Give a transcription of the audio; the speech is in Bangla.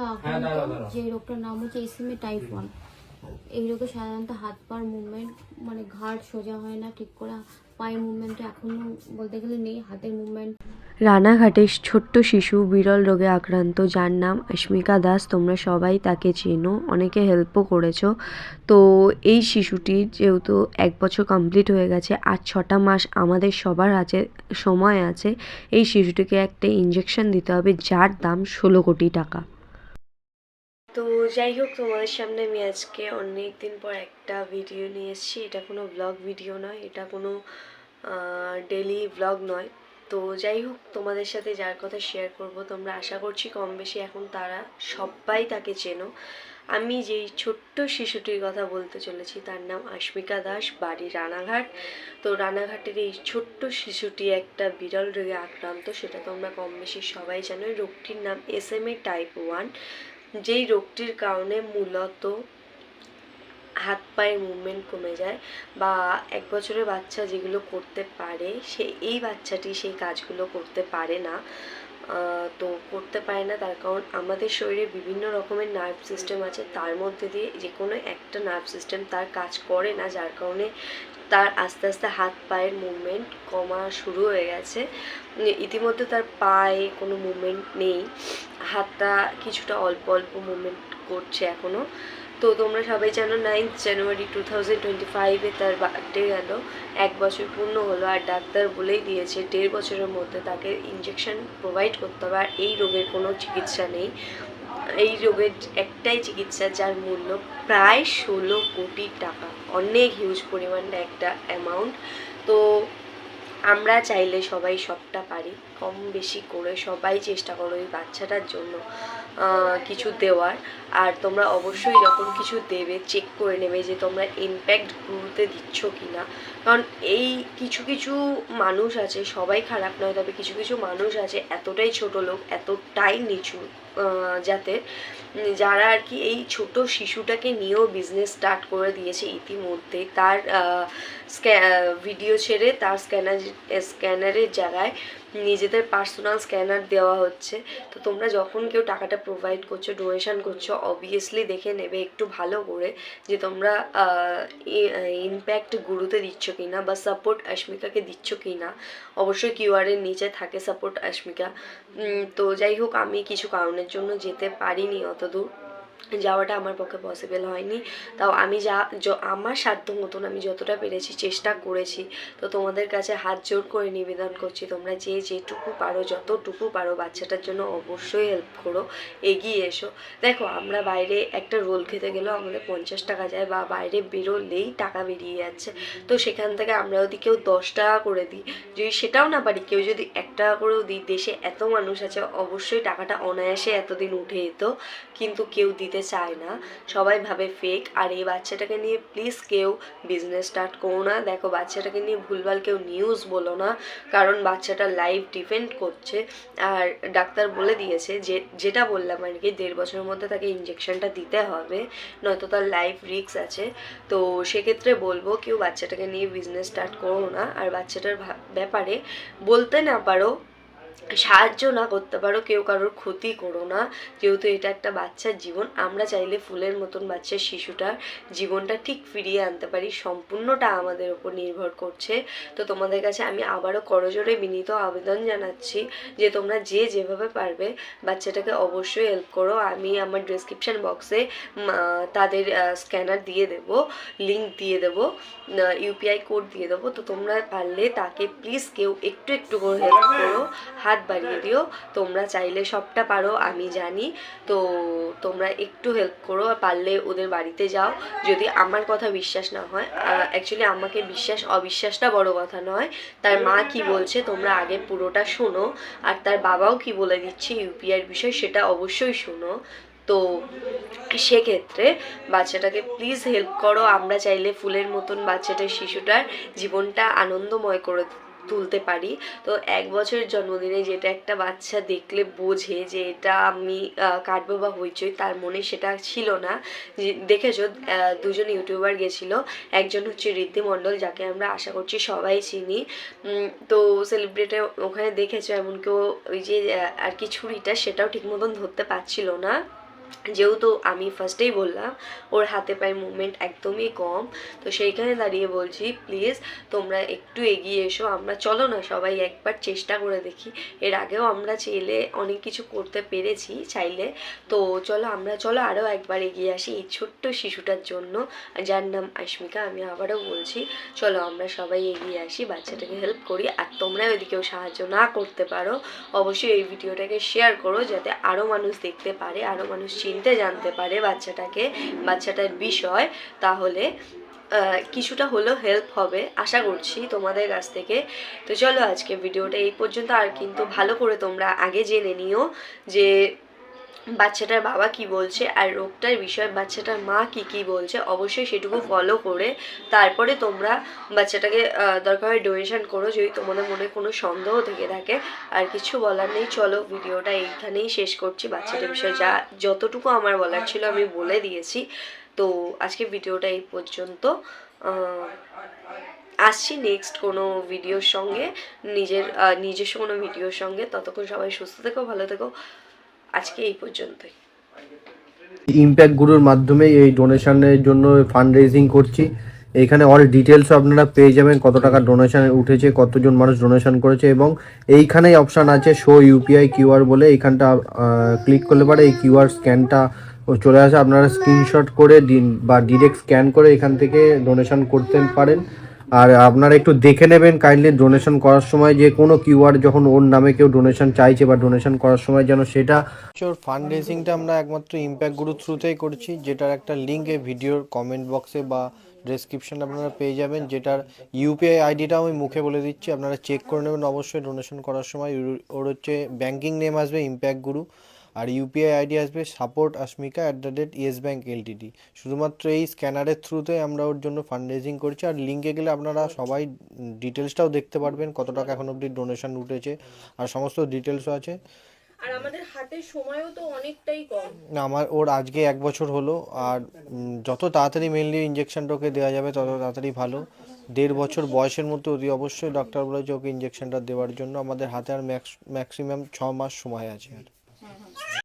রোগে আক্রান্ত যে রোগটার নাম হচ্ছে এসএমএ টাইপ ওয়ান এই রোগে সাধারণত হাত পার মুভমেন্ট মানে ঘাড় সোজা হয় না ঠিক করে পায়ের মুভমেন্টটা এখনও বলতে গেলে নেই হাতের মুভমেন্ট রানাঘাটের ছোট্ট শিশু বিরল রোগে আক্রান্ত যার নাম অস্মিকা দাস তোমরা সবাই তাকে চেনো অনেকে হেল্পও করেছ। তো এই শিশুটির যেহেতু এক বছর কমপ্লিট হয়ে গেছে আর ছটা মাস আমাদের সবার আছে সময় আছে এই শিশুটিকে একটা ইঞ্জেকশন দিতে হবে যার দাম ষোলো কোটি টাকা। তো যাই হোক, তোমাদের সামনে আমি আজকে অনেক দিন পর একটা ভিডিও নিয়ে এসেছি। এটা কোনো ব্লগ ভিডিও নয়, এটা কোনো ডেলি ব্লগ নয়। তো যাই হোক, তোমাদের সাথে যার কথা শেয়ার করব, তোমরা আশা করছি কম বেশি এখন তারা সবাই তাকে চেনো। আমি যেই ছোট্ট শিশুটির কথা বলতে চলেছি, তার নাম আস্মিকা দাস, বাড়ি রানাঘাট। তো রানাঘাটের এই ছোট্ট শিশুটি একটা বিরল রোগে আক্রান্ত, সেটা তোমরা কম বেশি সবাই জানো রোগটির নাম S M A type one যেই রোগটির কারণে মূলত হাত পায়ের মুভমেন্ট কমে যায় বা এক বছরের বাচ্চা যেগুলো করতে পারে, সে, এই বাচ্চাটি সেই কাজগুলো করতে পারে না। তো করতে পারে না, তার কারণ আমাদের শরীরে বিভিন্ন রকমের নার্ভ সিস্টেম আছে, তার মধ্যে দিয়ে যে কোনো একটা নার্ভ সিস্টেম তার কাজ করে না, যার কারণে তার আস্তে আস্তে হাত পায়ের মুভমেন্ট কমা শুরু হয়ে গেছে। ইতিমধ্যে তার পায়ে কোনো মুভমেন্ট নেই, হাতটা কিছুটা অল্প অল্প মুভমেন্ট করছে এখনও তো তোমরা সবাই জানো ninth January two thousand twenty ফাইভে তার বার্থডে গেল। এক বছর পূর্ণ হলো আর ডাক্তার বলেই দিয়েছে দেড় বছরের মধ্যে তাকে ইঞ্জেকশন প্রোভাইড করতে হবে। আর এই রোগের কোনো চিকিৎসা নেই। এই রোগের একটাই চিকিৎসা যার মূল্য প্রায় ষোলো কোটি টাকা। অনেক হিউজ পরিমাণটা একটা অ্যামাউন্ট তো আমরা চাইলে সবাই সবটা পারি। কম বেশি করে সবাই চেষ্টা করো এই বাচ্চাটার জন্য। কিছু দেওয়ার। আর তোমরা অবশ্যই যখন কিছু দেবে চেক করে নেবে যে তোমরা ইম্প্যাক্ট গ্রুতে দিচ্ছ কি না কারণ এই কিছু কিছু মানুষ আছে, সবাই খারাপ নয়, তবে কিছু কিছু মানুষ আছে এতটাই ছোট লোক, এতটাই নিচু যাতে যারা আর কি এই ছোট শিশুটাকে নিয়েও বিজনেস স্টার্ট করে দিয়েছে ইতিমধ্যে। তার ভিডিও ছেড়ে তার স্ক্যানার স্ক্যানারের জায়গায় নিজেদের পার্সোনাল স্ক্যানার দেওয়া হচ্ছে। তো তোমরা যখন কেউ টাকাটা প্রোভাইড করছ ডোনেশন করছ অবভিয়াসলি দেখে নেবে একটু ভালো করে যে তোমরা ইম্প্যাক্ট গুরুতে দিচ্ছ কি না বা সাপোর্ট অস্মিকাকে দিচ্ছ কি না অবশ্যই কিউআরের নিচে থাকে সাপোর্ট অস্মিকা তো যাই হোক, আমি কিছু কারণের জন্য যেতে পারিনি অত দূর যাওয়াটা আমার পক্ষে পসিবল হয়নি। তাও আমি যা আমার সাধ্য মতন আমি যতটা পেরেছি চেষ্টা করেছি, তো তোমাদের কাছে হাত জোর করে নিবেদন করছি, তোমরা যে যেটুকু পারো, যতটুকু পারো বাচ্চাটার জন্য অবশ্যই হেল্প করো, এগিয়ে এসো। দেখো, আমরা বাইরে একটা রোল খেতে গেলেও আমাদের পঞ্চাশ টাকা যায় বা বাইরে বেরোলেই টাকা বেরিয়ে যাচ্ছে। তো সেখান থেকে আমরা যদি কেউ দশ টাকা করে দিই, যদি সেটাও না পারি, কেউ যদি এক টাকা করেও দিই, দেশে এত মানুষ আছে, অবশ্যই টাকাটা অনায়াসে এতদিন উঠে যেত, কিন্তু কেউ দিতে চায় না। সবাই ভাবে ফেক আর এই বাচ্চাটাকে নিয়ে প্লিজ কেউ বিজনেস স্টার্ট করো না। দেখো, বাচ্চাটাকে নিয়ে ভুলভাল কেউ নিউজ বলো না, কারণ বাচ্চাটা লাইফ ডিপেন্ড করছে। আর ডাক্তার বলে দিয়েছে যে, যেটা বললাম আর কি, দেড় বছরের মধ্যে তাকে ইঞ্জেকশনটা দিতে হবে, নয়তো তার লাইফ রিস্ক আছে। তো সেক্ষেত্রে বলব, কেউ বাচ্চাটাকে নিয়ে বিজনেস স্টার্ট করো না। আর বাচ্চাটার ব্যাপারে বলতে না পারো সাহায্য না করতে পারো, কেউ কারোর ক্ষতি করো না। যেহেতু এটা একটা বাচ্চার জীবন, আমরা চাইলে ফুলের মতন বাচ্চার শিশুটার জীবনটা ঠিক ফিরিয়ে আনতে পারি। সম্পূর্ণটা আমাদের ওপর নির্ভর করছে। তো তোমাদের কাছে আমি আবারও করজোরে বিনীত আবেদন জানাচ্ছি যে তোমরা যে যেভাবে পারবে বাচ্চাটাকে অবশ্যই হেল্প করো। আমি আমার ডিসক্রিপশন বক্সে তাদের স্ক্যানার দিয়ে দেব লিংক দিয়ে দেবো ইউপিআই কোড দিয়ে দেবো। তো তোমরা পারলে তাকে প্লিজ কেউ একটু একটু করে হেল্প করো। হাত বাড়িয়ে দিও। তোমরা চাইলে সবটা পারো, আমি জানি। তো তোমরা একটু হেল্প করো, পারলে ওদের বাড়িতে যাও। যদি আমার কথা বিশ্বাস না হয় অ্যাকচুয়ালি আমাকে বিশ্বাস, অবিশ্বাসটা বড় কথা নয়। তার মা কি বলছে, তোমরা আগে পুরোটা শোনো। আর তার বাবাও কি বলে দিচ্ছে ইউপিআইয়ের বিষয়, সেটা অবশ্যই শোনো। তো সেক্ষেত্রে বাচ্চাটাকে প্লিজ হেল্প করো। আমরা চাইলে ফুলের মতন বাচ্চাটার, শিশুটার জীবনটা আনন্দময় করে তুলতে পারি। তো এক বছরের জন্মদিনে যেটা একটা বাচ্চা দেখলে বোঝে যে এটা আমি কাটবো বা হইচই তার মনে সেটা ছিল না। দেখেছ দুজন ইউটিউবার গেছিল, একজন হচ্ছে ঋদ্ধি মণ্ডল, যাকে আমরা আশা করছি সবাই চিনি। তো সেলিব্রেটে ওখানে দেখেছ এমন কেউ ওই যে আর কি ছুরিটা সেটাও ঠিক মতন ধরতে পারছিল না। যেহেতু আমি ফার্স্টেই বললাম, ওর হাতে পায়ে মুভমেন্ট একদমই কম। তো সেইখানে দাঁড়িয়ে বলছি প্লিজ তোমরা একটু এগিয়ে এসো, আমরা চলো না সবাই একবার চেষ্টা করে দেখি। এর আগেও আমরা চাইলে অনেক কিছু করতে পেরেছি চাইলে। তো চলো, আমরা চলো আরও একবার এগিয়ে আসি এই ছোট্ট শিশুটার জন্য। যার নাম আশ্মিকা, আমি আবারও বলছি, চলো, আমরা সবাই এগিয়ে আসি, বাচ্চাটাকে হেল্প করি। আর তোমরা কেউ সাহায্য না করতে পারো। অবশ্যই এই ভিডিওটাকে শেয়ার করো, যাতে আরও মানুষ দেখতে পারে আরও মানুষ চিনতে জানতে পারে বাচ্চাটাকে, বাচ্চাটার বিষয়, তাহলে কিছুটা হলেও হেল্প হবে। আশা করছি তোমাদের কাছ থেকে। তো চলো আজকে ভিডিওটা এই পর্যন্ত। আর কিন্তু ভালো করে তোমরা আগে জেনে নিও যে বাচ্চাটার বাবা কি বলছে আর রোগটার বিষয়ে, বাচ্চাটার মা কি কি বলছে, অবশ্যই সেটুকু ফলো করে তারপরে তোমরা বাচ্চাটাকে দরকার হয় ডোনেশন করো যদি তোমাদের মনে কোনো সন্দেহ থেকে থাকে। আর কিছু বলার নেই, চলো ভিডিওটা এইখানেই শেষ করছি বাচ্চাটার বিষয়ে। যা, যতটুকু আমার বলার ছিল আমি বলে দিয়েছি। তো আজকে ভিডিওটা এই পর্যন্ত। আসছি নেক্সট কোনো ভিডিওর সঙ্গে, নিজের নিজস্ব কোনো ভিডিওর সঙ্গে। ততক্ষণ সবাই সুস্থ থেকো, ভালো থেকো। আজকে এই পর্যন্তই। ইম্প্যাক্ট গুরুর মাধ্যমে এই ডোনেশনের জন্য ফান্ড রেজিং করছি। এখানে অল ডিটেলস আপনারা পেয়ে যাবেন, কত টাকা ডোনেশন উঠেছে, কতজন মানুষ ডোনেশন করেছে এবং এইখানেই অপশান আছে শো ইউপিআই কিউআর বলে। এইখানটা ক্লিক করলে পারে এই কিউআর স্ক্যানটা চলে আসে। আপনারা স্ক্রিনশট করে বা ডিরেক্ট স্ক্যান করে এখান থেকে ডোনেশন করতে পারেন। আর আপনারা একটু দেখে নেবেন কাইন্ডলি ডোনেশন করার সময় যে কোনো কিউআর যখন ওর নামে কেউ ডোনেশন চাইছে বা ডোনেশন করার সময় যেন সেটা ফান্ড রেজিংটা আমরা একমাত্র ইম্প্যাক্ট গুরু থ্রুতেই করছি, যেটার একটা লিঙ্ক এই ভিডিওর কমেন্ট বক্সে বা ডেসক্রিপশন আপনারা পেয়ে যাবেন, যেটার ইউপিআই আইডিটাও আমি মুখে বলে দিচ্ছি, আপনারা চেক করে নেবেন। অবশ্যই ডোনেশন করার সময় ওর- হচ্ছে ব্যাংকিং নেম আসবে ইম্প্যাক্ট গুরু আর ইউপিআই আইডি আসবে support Asmika at the rate Yes Bank LTD শুধুমাত্র এই স্ক্যানারের থ্রুতে আমরা ওর জন্য ফান্ড রেজিং করছি আর লিঙ্কে গেলে আপনারা সবাই ডিটেলসটাও দেখতে পারবেন কত টাকা এখন অবধি ডোনেশন উঠেছে আর সমস্ত ডিটেলসও আছে। আর আমাদের হাতে সময়ও তো অনেকটাই কম। না আমার ওর আজকে এক বছর হলো আর যত তাড়াতাড়ি মেনলি ইঞ্জেকশনটা ওকে দেওয়া যাবে তত তাড়াতাড়ি ভালো। দেড় বছর বয়সের মধ্যে অতি অবশ্যই ডক্টর বলেছে ওকে ইঞ্জেকশনটা দেওয়ার জন্য। আমাদের হাতে আর ম্যাক্স ম্যাক্সিমাম ছ মাস সময় আছে আর।